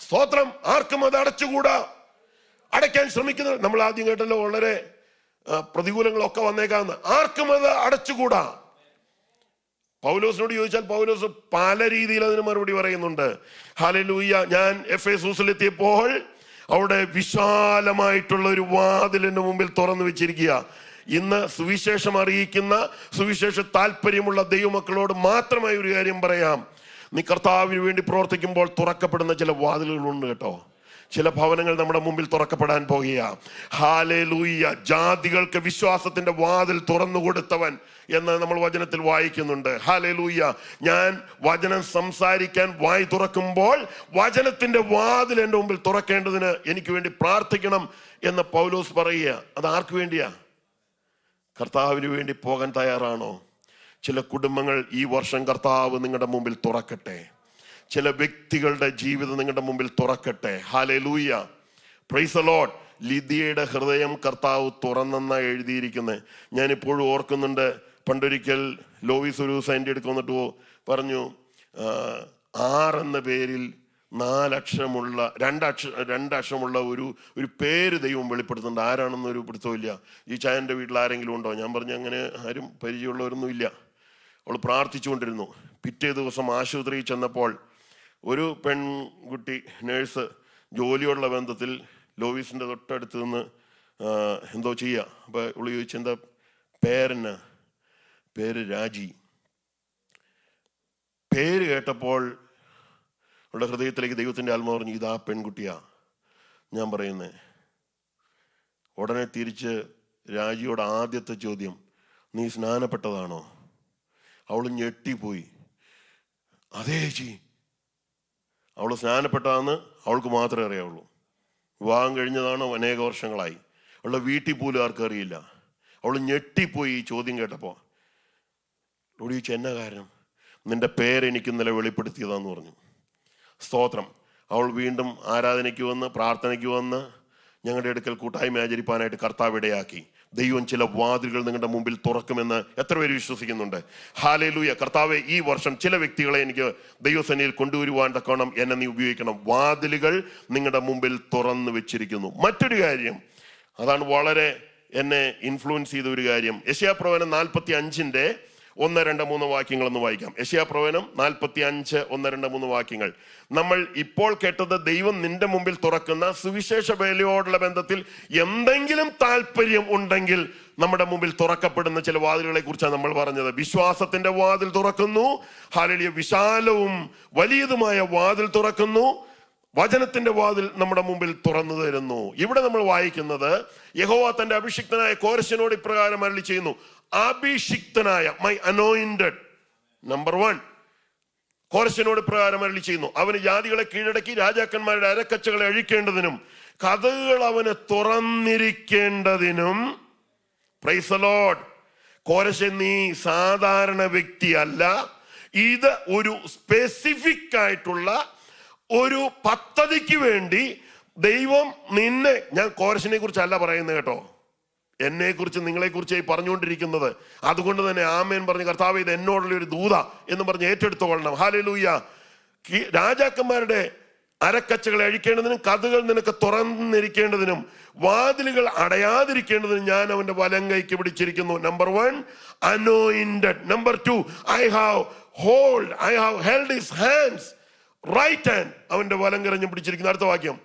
സ്തോത്രം. ആർക്കും അത് അടച്ചുകൂടാ. അടയ്ക്കാൻ ശ്രമിക്കുന്നത് നമ്മൾ ആദ്യം കേട്ടല്ലോ വളരെ പ്രതികൂലങ്ങളൊക്കെ വന്നേക്കാന്ന്. ആർക്കും അത് അടച്ചുകൂടാ. പൗലോസിനോട് ചോദിച്ചാൽ പൗലോസ് പല രീതിയിൽ അതിന് മറുപടി പറയുന്നുണ്ട്. ഹാലലൂയ്യ ഞാൻ എഫ് എ സൂസിലെത്തിയപ്പോൾ അവിടെ വിശാലമായിട്ടുള്ള ഒരു വാതിൽ മുമ്പിൽ തുറന്നു വെച്ചിരിക്കുക. ഇന്ന് സുവിശേഷം അറിയിക്കുന്ന സുവിശേഷ താല്പര്യമുള്ള ദൈവമക്കളോട് മാത്രമായി ഒരു കാര്യം പറയാം. നീ കർത്താവിന് വേണ്ടി പ്രവർത്തിക്കുമ്പോൾ തുറക്കപ്പെടുന്ന ചില വാതിലുകളുണ്ട് കേട്ടോ. ചില ഭവനങ്ങൾ നമ്മുടെ മുമ്പിൽ തുറക്കപ്പെടാൻ പോകുക ഹാലേ ലൂയ്യ ജാതികൾക്ക് വിശ്വാസത്തിന്റെ വാതിൽ തുറന്നു കൊടുത്തവൻ എന്ന് നമ്മൾ വചനത്തിൽ വായിക്കുന്നുണ്ട്. ഹാലേ ലൂയ്യ ഞാൻ വചനം സംസാരിക്കാൻ വായി തുറക്കുമ്പോൾ വചനത്തിന്റെ വാതിൽ എന്റെ മുമ്പിൽ തുറക്കേണ്ടതിന് എനിക്ക് വേണ്ടി പ്രാർത്ഥിക്കണം എന്ന് പൗലോസ് പറയുക അത് ആർക്ക് വേണ്ടിയാ? കർത്താവിന് വേണ്ടി പോകാൻ തയ്യാറാണോ? ചില കുടുംബങ്ങൾ ഈ വർഷം കർത്താവ് നിങ്ങളുടെ മുമ്പിൽ തുറക്കട്ടെ. ചില വ്യക്തികളുടെ ജീവിതം നിങ്ങളുടെ മുമ്പിൽ തുറക്കട്ടെ. ഹാലെ ലൂയ പ്രൈസ് അലോട്ട് ലിദിയയുടെ ഹൃദയം കർത്താവ് തുറന്നെന്ന എഴുതിയിരിക്കുന്നത് ഞാൻ ഇപ്പോഴും ഓർക്കുന്നുണ്ട്. പണ്ടൊരിക്കൽ ലോവിസ് ഒരു സൈന്റെ എടുക്കു വന്നിട്ട് പറഞ്ഞു ആറെന്ന പേരിൽ നാലക്ഷരമുള്ള രണ്ടക്ഷ രണ്ടക്ഷരമുള്ള ഒരു ഒരു പേര് ദൈവം വെളിപ്പെടുത്തുന്നുണ്ട്. ആരാണെന്ന് ഒരു പിടുത്തമില്ല ഈ ചായന്റെ വീട്ടിൽ ആരെങ്കിലും ഉണ്ടോ? ഞാൻ പറഞ്ഞു അങ്ങനെ ആരും പരിചയമുള്ളവരൊന്നും ഇല്ല. അവൾ പ്രാർത്ഥിച്ചുകൊണ്ടിരുന്നു. പിറ്റേ ദിവസം ആശുപത്രിയിൽ ചെന്നപ്പോൾ ഒരു പെൺകുട്ടി നേഴ്സ് ജോലിയുള്ള ബന്ധത്തിൽ ലോവീസിന്റെ തൊട്ടടുത്ത് നിന്ന് എന്തോ ചെയ്യുക അപ്പോൾ ഇവൾ ചോദിച്ചു എന്താ പേരെന്നാ? പേര് രാജി. പേര് കേട്ടപ്പോൾ അവളുടെ ഹൃദയത്തിലേക്ക് ദൈവത്തിന്റെ ആത്മാവ് പറഞ്ഞു ഇതാ പെൺകുട്ടിയാ. ഞാൻ പറയുന്നേ ഉടനെ തിരിച്ച് രാജിയോട് ആദ്യത്തെ ചോദ്യം നീ സ്നാനപ്പെട്ടതാണോ? അവൾ ഞെട്ടിപ്പോയി. അതേ ചേച്ചി അവൾ സ്നാനപ്പെട്ടതാന്ന് അവൾക്ക് മാത്രമേ അറിയാവുള്ളൂ. വിവാഹം കഴിഞ്ഞതാണ് അനേക വർഷങ്ങളായി. അവളുടെ വീട്ടിൽ പോലും ആർക്കും അറിയില്ല. അവൾ ഞെട്ടിപ്പോയി ഈ ചോദ്യം കേട്ടപ്പോൾ. ഇവിടെ ചോദിച്ചു എന്നാ കാരണം നിന്റെ പേരെനിക്ക് ഇന്നലെ വെളിപ്പെടുത്തിയതാന്ന് പറഞ്ഞു. സ്തോത്രം. അവൾ വീണ്ടും ആരാധനയ്ക്ക് വന്ന് പ്രാർത്ഥനയ്ക്ക് വന്ന് ഞങ്ങളുടെ അടുക്കൽ കൂട്ടായ്മ ആചരിപ്പാനായിട്ട് കർത്താവ് ഇടയാക്കി. ദൈവം ചില വാതിലുകൾ നിങ്ങളുടെ മുമ്പിൽ തുറക്കുമെന്ന് എത്ര പേര് വിശ്വസിക്കുന്നുണ്ട്? ഹാലേലൂയ കർത്താവെ ഈ വർഷം ചില വ്യക്തികളെ എനിക്ക് ദൈവസേനയിൽ കൊണ്ടുവരുവാൻ തക്കണം എന്നെ നീ ഉപയോഗിക്കണം. വാതിലുകൾ നിങ്ങളുടെ മുമ്പിൽ തുറന്നു വെച്ചിരിക്കുന്നു. മറ്റൊരു കാര്യം അതാണ് വളരെ എന്നെ ഇൻഫ്ലുവൻസ് ചെയ്ത ഒരു കാര്യം. യശയാപ്രവനം നാൽപ്പത്തി അഞ്ചിന്റെ ഒന്ന് രണ്ട് മൂന്ന് വാക്യങ്ങൾ ഒന്ന് വായിക്കാം. യശയാപ്രവനം നാൽപ്പത്തി അഞ്ച് ഒന്ന് രണ്ട് മൂന്ന് വാക്യങ്ങൾ. നമ്മൾ ഇപ്പോൾ കേട്ടത് ദൈവം നിന്റെ മുമ്പിൽ തുറക്കുന്ന സുവിശേഷ വേലയോടുള്ള ബന്ധത്തിൽ എന്തെങ്കിലും താല്പര്യം ഉണ്ടെങ്കിൽ നമ്മുടെ മുമ്പിൽ തുറക്കപ്പെടുന്ന ചില വാതിലുകളെ കുറിച്ചാണ് നമ്മൾ പറഞ്ഞത്. വിശ്വാസത്തിന്റെ വാതിൽ തുറക്കുന്നു. ഹാലലിയ. വിശാലവും വലിയതുമായ വാതിൽ തുറക്കുന്നു. വചനത്തിന്റെ വാതിൽ നമ്മുടെ മുമ്പിൽ തുറന്നു തരുന്നു. ഇവിടെ നമ്മൾ വായിക്കുന്നത് യഹോവ തന്റെ അഭിഷിക്തനായ കോരശനോട് ഇപ്രകാരം അരളി ചെയ്യുന്നു. അഭിഷിക്തനായ മൈ അനോയിന്റഡ് നമ്പർ വൺ കോരശനോട് പ്രകാരം അരളി ചെയ്യുന്നു. അവന് ജാതികളെ കീഴടക്കി രാജാക്കന്മാരുടെ അരക്കച്ചകളെ അഴിക്കേണ്ടതിനും കഥകൾ അവന് തുറന്നിരിക്കേണ്ടതിനും. പ്രൈസലോഡ് കോരശൻ നീ സാധാരണ വ്യക്തിയല്ല. ഇത് ഒരു സ്പെസിഫിക് ആയിട്ടുള്ള ഒരു പദ്ധതിക്ക് വേണ്ടി ദൈവം നിന്നെ ഞാൻ കോരശിനെ കുറിച്ചല്ല പറയുന്നത് കേട്ടോ. എന്നെ കുറിച്ച് നിങ്ങളെ കുറിച്ച് പറഞ്ഞുകൊണ്ടിരിക്കുന്നത്. അതുകൊണ്ട് തന്നെ ആമേൻ പറഞ്ഞ കർത്താവ് ഇത് എന്നോടുള്ള ഒരു ദൂത എന്ന് പറഞ്ഞ് ഏറ്റെടുത്തുകൊള്ളണം. ഹാലലൂയ രാജാക്കന്മാരുടെ അരക്കച്ചകൾ അഴിക്കേണ്ടതിനും കഥകൾ നിനക്ക് തുറന്നിരിക്കേണ്ടതിനും വാതിലുകൾ അടയാതിരിക്കേണ്ടതിനും ഞാൻ അവന്റെ വലം കൈക്ക് പിടിച്ചിരിക്കുന്നു. Number one anointed number two I have hold I have held hands right hand അവന്റെ വലം കരഞ്ഞു പിടിച്ചിരിക്കുന്നു. അടുത്ത വാക്യം.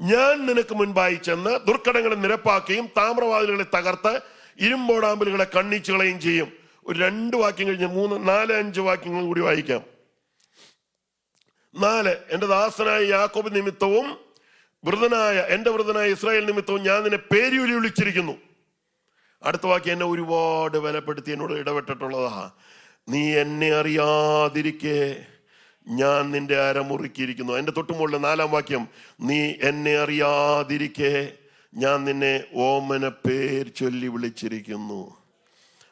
ഞാൻ നിനക്ക് മുൻപായി ചെന്ന് ദുർഘടങ്ങളെ നിരപ്പാക്കുകയും താമ്രവാതിലുകളെ തകർത്ത് ഇരുമ്പോടാമ്പലുകളെ കണ്ണിച്ചുകളയും ചെയ്യും. ഒരു രണ്ട് വാക്യം കഴിഞ്ഞ് മൂന്ന് നാല് അഞ്ച് വാക്യങ്ങൾ കൂടി വായിക്കാം. നാല് എന്റെ ദാസനായ യാക്കോബ് നിമിത്തവും വൃതനായ എന്റെ വൃതനായ ഇസ്രായേൽ നിമിത്തവും ഞാൻ നിന്നെ പേരുവിളി വിളിച്ചിരിക്കുന്നു. അടുത്ത വാക്യം എന്നെ ഒരുപാട് വിലപ്പെടുത്തി എന്നോട് ഇടപെട്ടിട്ടുള്ളതാ. നീ എന്നെ അറിയാതിരിക്കെ. ഞാൻ നിന്റെ അരമുറുക്കിയിരിക്കുന്നു എന്റെ തൊട്ടുമുള്ള നാലാം വാക്യം നീ എന്നെ അറിയാതിരിക്കെ ഞാൻ നിന്നെ ഓമന പേർ ചൊല്ലി വിളിച്ചിരിക്കുന്നു.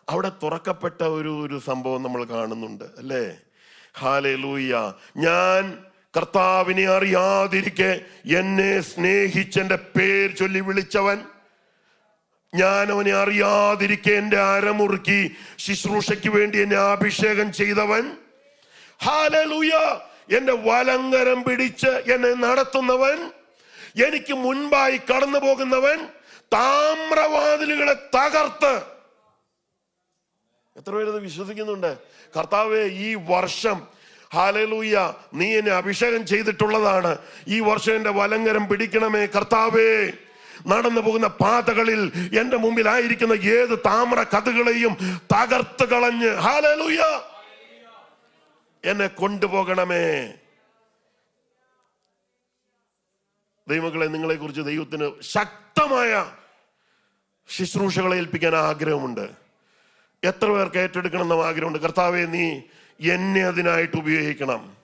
അവിടെ തുറക്കപ്പെട്ട ഒരു ഒരു സംഭവം നമ്മൾ കാണുന്നുണ്ട് അല്ലേ? ഹാലെ ലൂയ്യ ഞാൻ കർത്താവിനെ അറിയാതിരിക്കെ എന്നെ സ്നേഹിച്ചെന്റെ പേർ ചൊല്ലി വിളിച്ചവൻ. ഞാൻ അവനെ അറിയാതിരിക്കെ എന്റെ അരമുറുക്കി ശുശ്രൂഷയ്ക്ക് വേണ്ടി എന്നെ അഭിഷേകം ചെയ്തവൻ. ഹാലലൂയ. എന്റെ വലങ്കരം പിടിച്ച് എന്നെ നടത്തുന്നവൻ എനിക്ക് മുൻപായി കടന്നു പോകുന്നവൻ താമ്രവാതിലുകളെ തകർത്ത്. എത്ര പേരത് വിശ്വസിക്കുന്നുണ്ട്? കർത്താവെ ഈ വർഷം ഹാലലൂയ നീ എന്നെ അഭിഷേകം ചെയ്തിട്ടുള്ളതാണ്. ഈ വർഷം എന്റെ വലങ്കരം പിടിക്കണമേ കർത്താവേ. നടന്നു പോകുന്ന പാതകളിൽ എന്റെ മുമ്പിലായിരിക്കുന്ന ഏത് താമ്ര കഥകളെയും തകർത്ത് കളഞ്ഞ്. ഹാലലൂയ. എന്നെ കൊണ്ടുപോകണമേ. ദൈവങ്ങളെ നിങ്ങളെ കുറിച്ച് ദൈവത്തിന് ശക്തമായ ശുശ്രൂഷകളെ ഏൽപ്പിക്കാൻ ആഗ്രഹമുണ്ട്. എത്ര പേർക്ക് ഏറ്റെടുക്കണം എന്ന ആഗ്രഹമുണ്ട്. കർത്താവെ നീ എന്നെ അതിനായിട്ട് ഉപയോഗിക്കണം.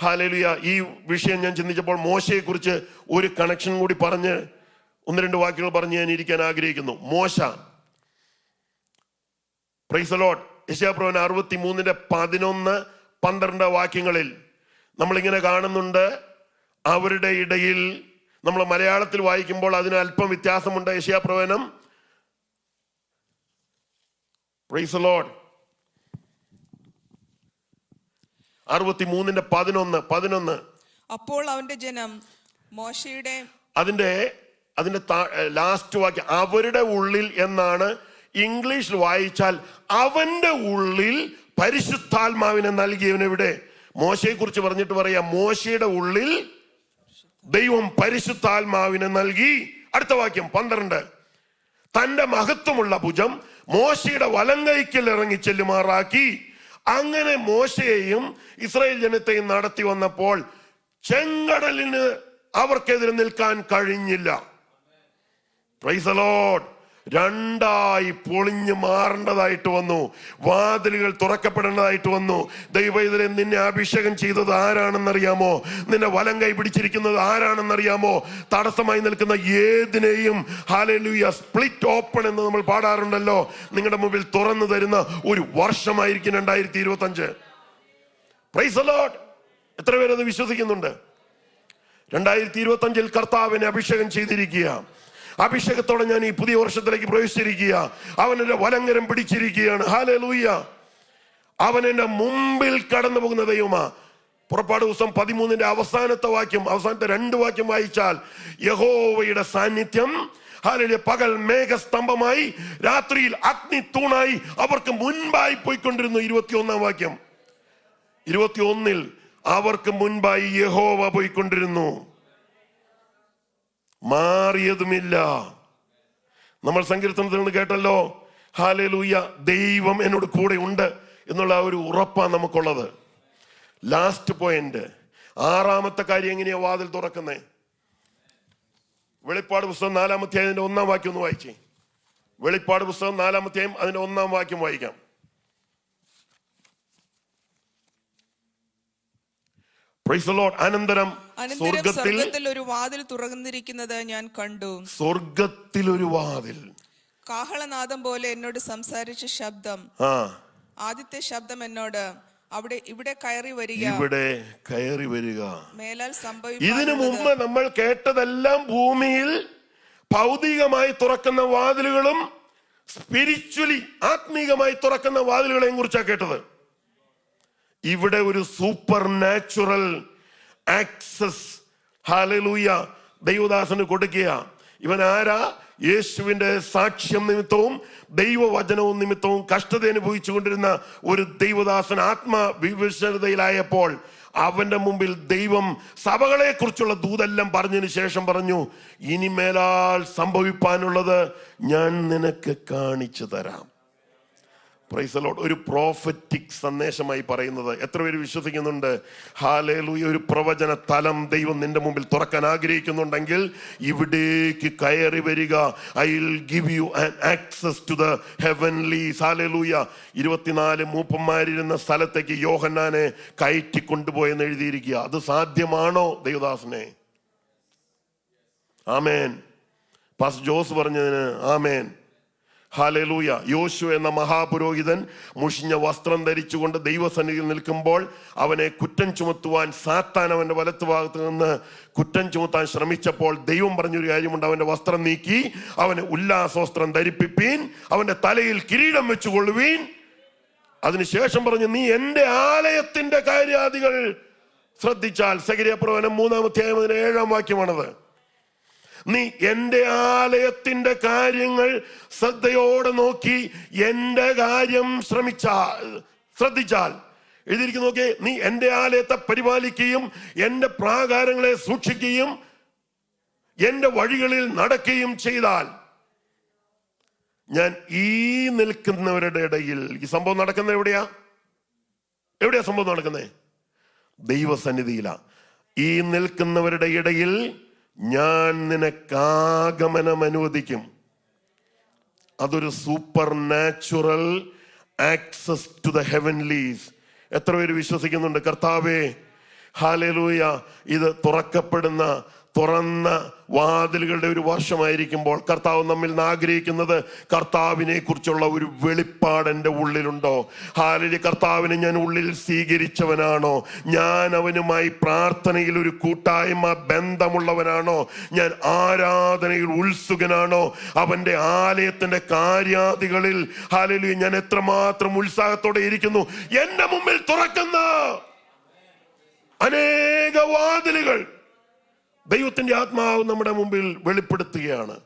ഹാലലിയ ഈ വിഷയം ഞാൻ ചിന്തിച്ചപ്പോൾ മോശയെ കുറിച്ച് ഒരു കണക്ഷൻ കൂടി പറഞ്ഞ് ഒന്ന് രണ്ട് വാക്കുകൾ പറഞ്ഞ് ഞാൻ ഇരിക്കാൻ ആഗ്രഹിക്കുന്നു. മോശ. പ്രൈസലോട്ട് യശാപ്രവൻ അറുപത്തി മൂന്നിന്റെ പതിനൊന്ന് പന്ത്രണ്ട് വാക്യങ്ങളിൽ നമ്മളിങ്ങനെ കാണുന്നുണ്ട് അവരുടെ ഇടയിൽ നമ്മൾ മലയാളത്തിൽ വായിക്കുമ്പോൾ അതിന് അല്പം വ്യത്യാസമുണ്ട്. യശയാപ്രവനം പ്രൈസലോഡ് അറുപത്തി മൂന്നിന്റെ പതിനൊന്ന് പതിനൊന്ന്.
അപ്പോൾ അവന്റെ ജനം മോശയുടെ
അതിന്റെ അതിന്റെ ലാസ്റ്റ് വാക്യം അവരുടെ ഉള്ളിൽ എന്നാണ് ഇംഗ്ലീഷിൽ വായിച്ചാൽ അവന്റെ ഉള്ളിൽ പരിശുദ്ധാത്മാവിനെ നൽകിയവനെവിടെ മോശയെ കുറിച്ച് പറഞ്ഞിട്ട് പറയാം. മോശയുടെ ഉള്ളിൽ ദൈവം പരിശുദ്ധാത്മാവിനെ നൽകി. അടുത്ത വാക്യം പന്ത്രണ്ട്. തന്റെ മഹത്വമുള്ള ഭുജം മോശയുടെ വലങ്കൈക്കൽ ഇറങ്ങി ചെല്ലുമാറാക്കി. അങ്ങനെ മോശയെയും ഇസ്രായേൽ ജനത്തെയും നടത്തി വന്നപ്പോൾ ചെങ്കടലിന് അവർക്കെതിരെ നിൽക്കാൻ കഴിഞ്ഞില്ല. പ്രൈസലോഡ് രണ്ടായി പൊളിഞ്ഞു മാറേണ്ടതായിട്ട് വന്നു. വാതിലുകൾ തുറക്കപ്പെടേണ്ടതായിട്ട് വന്നു. ദൈവത്തിലെ നിന്നെ അഭിഷേകം ചെയ്തത് ആരാണെന്നറിയാമോ? നിന്നെ വലം കൈ പിടിച്ചിരിക്കുന്നത് ആരാണെന്നറിയാമോ? തടസ്സമായി നിൽക്കുന്ന ഏതിനെയും ഹാലലൂയ സ്പ്ലിറ്റ് ഓപ്പൺ എന്ന് നമ്മൾ പാടാറുണ്ടല്ലോ. നിങ്ങളുടെ മുമ്പിൽ തുറന്നു തരുന്ന ഒരു വർഷമായിരിക്കും രണ്ടായിരത്തി ഇരുപത്തി അഞ്ച് എത്ര പേരത് വിശ്വസിക്കുന്നുണ്ട്? രണ്ടായിരത്തി ഇരുപത്തി അഞ്ചിൽ കർത്താവിനെ അഭിഷേകം ചെയ്തിരിക്കുക അഭിഷേകത്തോടെ ഞാൻ ഈ പുതിയ വർഷത്തിലേക്ക് പ്രവേശിച്ചിരിക്കുക. അവൻ എന്റെ വലങ്കരം പിടിച്ചിരിക്കുകയാണ്. ഹാലേ ലൂയ്യ അവൻ എന്റെ മുമ്പിൽ കടന്നു പോകുന്ന ദൈവമാ. പുറപ്പാട് ദിവസം പതിമൂന്നിന്റെ അവസാനത്തെ വാക്യം അവസാനത്തെ രണ്ട് വാക്യം വായിച്ചാൽ യഹോവയുടെ സാന്നിധ്യം ഹാലലിയ പകൽ മേഘസ്തംഭമായി രാത്രിയിൽ അഗ്നി തൂണായി അവർക്ക് മുൻപായി പോയിക്കൊണ്ടിരുന്നു. ഇരുപത്തിയൊന്നാം വാക്യം. ഇരുപത്തിയൊന്നിൽ അവർക്ക് മുൻപായി യഹോവ പോയിക്കൊണ്ടിരുന്നു. മാറിയതുമില്ല. നമ്മൾ സങ്കീർത്തനത്തിൽ നിന്ന് കേട്ടല്ലോ ഹാലലൂയ ദൈവം എന്നോട് കൂടെ ഉണ്ട് എന്നുള്ള ആ ഒരു ഉറപ്പാണ് നമുക്കുള്ളത്. ലാസ്റ്റ് പോയിന്റ് ആറാമത്തെ കാര്യം എങ്ങനെയാ വാതിൽ തുറക്കുന്നേ? വെളിപ്പാട് പുസ്തകം നാലാമത്തെ അതിന്റെ ഒന്നാം വാക്യം ഒന്ന് വായിച്ചേ. വെളിപ്പാട് പുസ്തകം നാലാമത്തെയും അതിന്റെ ഒന്നാം വാക്യം വായിക്കാം. അനന്തരം സ്വർഗത്തിൽ
ഒരു വാതിൽ തുറന്നിരിക്കുന്നത് ഞാൻ കണ്ടു.
സ്വർഗത്തിൽ ഒരു വാതിൽ.
കാഹളനാദം പോലെ എന്നോട് സംസാരിച്ച ശബ്ദം. ആദ്യത്തെ ശബ്ദം എന്നോട് അവിടെ ഇവിടെ കയറി വരിക.
ഇവിടെ കയറി വരിക.
മേലാൽ സംഭവിക്കും ഇതിനു
മുമ്പ് നമ്മൾ കേട്ടതെല്ലാം ഭൂമിയിൽ ഭൗതികമായി തുറക്കുന്ന വാതിലുകളും സ്പിരിച്വലി ആത്മീകമായി തുറക്കുന്ന വാതിലുകളെയും കുറിച്ചാണ് കേട്ടത്. ഇവിടെ ഒരു സൂപ്പർ നാച്ചുറൽ ആക്സസ് ഹാലലൂയ ദൈവദാസന് കൊടുക്കുക ഇവൻ ആരാ? യേശുവിന്റെ സാക്ഷ്യം നിമിത്തവും ദൈവവചനവും നിമിത്തവും കഷ്ടത അനുഭവിച്ചു കൊണ്ടിരുന്ന ഒരു ദൈവദാസൻ ആത്മവിവശതയിലായപ്പോൾ അവന്റെ മുമ്പിൽ ദൈവം സഭകളെ കുറിച്ചുള്ള ദൂതെല്ലാം പറഞ്ഞതിന് ശേഷം പറഞ്ഞു ഇനിമേലാൽ സംഭവിപ്പാനുള്ളത് ഞാൻ നിനക്ക് കാണിച്ചു തരാം. Lord. ഒരു പ്രോഫറ്റിക് സന്ദേശമായി പറയുന്നത്. എത്ര പേര് വിശ്വസിക്കുന്നുണ്ട്? ഹാലേലൂയ ഒരു പ്രവചന തലം ദൈവം നിന്റെ മുമ്പിൽ തുറക്കാൻ ആഗ്രഹിക്കുന്നുണ്ടെങ്കിൽ ഇവിടേക്ക് കയറി വരിക. I will give you access to the heavenly hallelujah ഇരുപത്തിനാല് മൂപ്പന്മാരിരുന്ന സ്ഥലത്തേക്ക് യോഹന്നാനെ കയറ്റി കൊണ്ടുപോയെന്ന് എഴുതിയിരിക്കുക. അത് സാധ്യമാണോ ദൈവദാസനെ? ആമേൻ പാസ് ജോസ് പറഞ്ഞതിന് ആമേൻ ഹാലലൂയ യോശു എന്ന മഹാപുരോഹിതൻ മുഷിഞ്ഞ വസ്ത്രം ധരിച്ചുകൊണ്ട് ദൈവസന്നിധിയിൽ നിൽക്കുമ്പോൾ അവനെ കുറ്റം ചുമത്തുവാൻ സാത്താൻ അവന്റെ വലത്തുഭാഗത്ത് നിന്ന് കുറ്റം ചുമത്താൻ ശ്രമിച്ചപ്പോൾ ദൈവം പറഞ്ഞൊരു കാര്യമുണ്ട്. അവന്റെ വസ്ത്രം നീക്കി അവന് ഉല്ലാസവസ്ത്രം ധരിപ്പിപ്പീൻ അവന്റെ തലയിൽ കിരീടം വെച്ചുകൊള്ളുവീൻ. അതിനുശേഷം പറഞ്ഞു നീ എന്റെ ആലയത്തിന്റെ കാര്യാദികൾ ശ്രദ്ധിച്ചാൽ. സകരിയപ്രവനം മൂന്നാമത്തെ അതിന് ഏഴാം വാക്യമാണത്. നീ എന്റെ ആലയത്തിന്റെ കാര്യങ്ങൾ ശ്രദ്ധയോടെ നോക്കി എന്റെ കാര്യം ശ്രമിച്ചാൽ ശ്രദ്ധിച്ചാൽ. എഴുതിയിരിക്കുന്നു നോക്കി നീ എന്റെ ആലയത്തെ പരിപാലിക്കുകയും എന്റെ പ്രാകാരങ്ങളെ സൂക്ഷിക്കുകയും എന്റെ വഴികളിൽ നടക്കുകയും ചെയ്താൽ ഞാൻ ഈ നിൽക്കുന്നവരുടെ ഇടയിൽ ഈ സംഭവം നടക്കുന്ന എവിടെയാ? എവിടെയാ സംഭവം നടക്കുന്നത്? ദൈവസന്നിധിയിലാ. ഈ നിൽക്കുന്നവരുടെ ഇടയിൽ ഞാൻ നിനക്കാഗമനം അനുവദിക്കും അതൊരു super natural access to the heavenlies എത്ര പേര് വിശ്വസിക്കുന്നുണ്ട്? കർത്താവേ ഹാലലൂയ ഇത് തുറക്കപ്പെടുന്ന തുറന്ന വാതിലുകളുടെ ഒരു വർഷമായിരിക്കുമ്പോൾ കർത്താവ് നമ്മിൽ നിന്ന് ആഗ്രഹിക്കുന്നത് കർത്താവിനെ കുറിച്ചുള്ള ഒരു വെളിപ്പാട് എന്റെ ഉള്ളിലുണ്ടോ? ഹാലിലെ കർത്താവിനെ ഞാൻ ഉള്ളിൽ സ്വീകരിച്ചവനാണോ? ഞാൻ അവനുമായി പ്രാർത്ഥനയിൽ ഒരു കൂട്ടായ്മ ബന്ധമുള്ളവനാണോ? ഞാൻ ആരാധനയിൽ ഉത്സുകനാണോ? അവന്റെ ആലയത്തിന്റെ കാര്യാദികളിൽ ഹാലലി ഞാൻ എത്രമാത്രം ഉത്സാഹത്തോടെ ഇരിക്കുന്നു? എന്റെ മുമ്പിൽ തുറക്കുന്ന അനേക വാതിലുകൾ. ദൈവത്തിന്റെ ആത്മാവ് നമ്മുടെ മുമ്പിൽ വെളിപ്പെടുത്തുകയാണ്.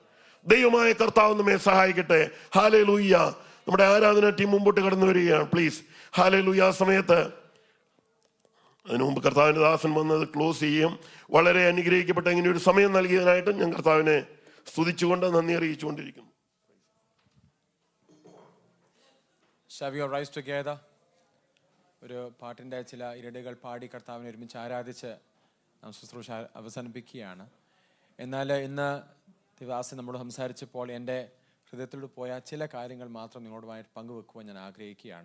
ദൈവമായ കർത്താവ് നമ്മെ സഹായിക്കട്ടെ. ഹാലേ ലൂയ്യ നമ്മുടെ ആരാധന ടീം മുമ്പോട്ട് കടന്നു വരികയാണ്. പ്ലീസ് ഹാലേ ലൂയ്യ ആ സമയത്ത് അതിനു മുമ്പ് കർത്താവിന്റെ ദാസൻ വന്നത് ക്ലോസ് ചെയ്യും. വളരെ അനുഗ്രഹിക്കപ്പെട്ട ഇങ്ങനെ ഒരു സമയം നൽകിയതിനായിട്ട് ഞാൻ കർത്താവിനെ സ്തുതിച്ചുകൊണ്ട് നന്ദി അറിയിച്ചുകൊണ്ടിരിക്കുന്നു?
ഒരു പാട്ടിന്റെ ചില ഇരടുകൾ പാടി കർത്താവിനെ ഒരുമിച്ച് ആരാധിച്ച് ശുശ്രൂഷ അവസാനിപ്പിക്കുകയാണ്. എന്നാൽ ഇന്ന് ദിവാസി നമ്മോട് സംസാരിച്ചപ്പോൾ എന്റെ ഹൃദയത്തിലൂടെ പോയ ചില കാര്യങ്ങൾ മാത്രം നിങ്ങളോടുമായിട്ട് പങ്കുവെക്കുവാൻ ഞാൻ ആഗ്രഹിക്കുകയാണ്.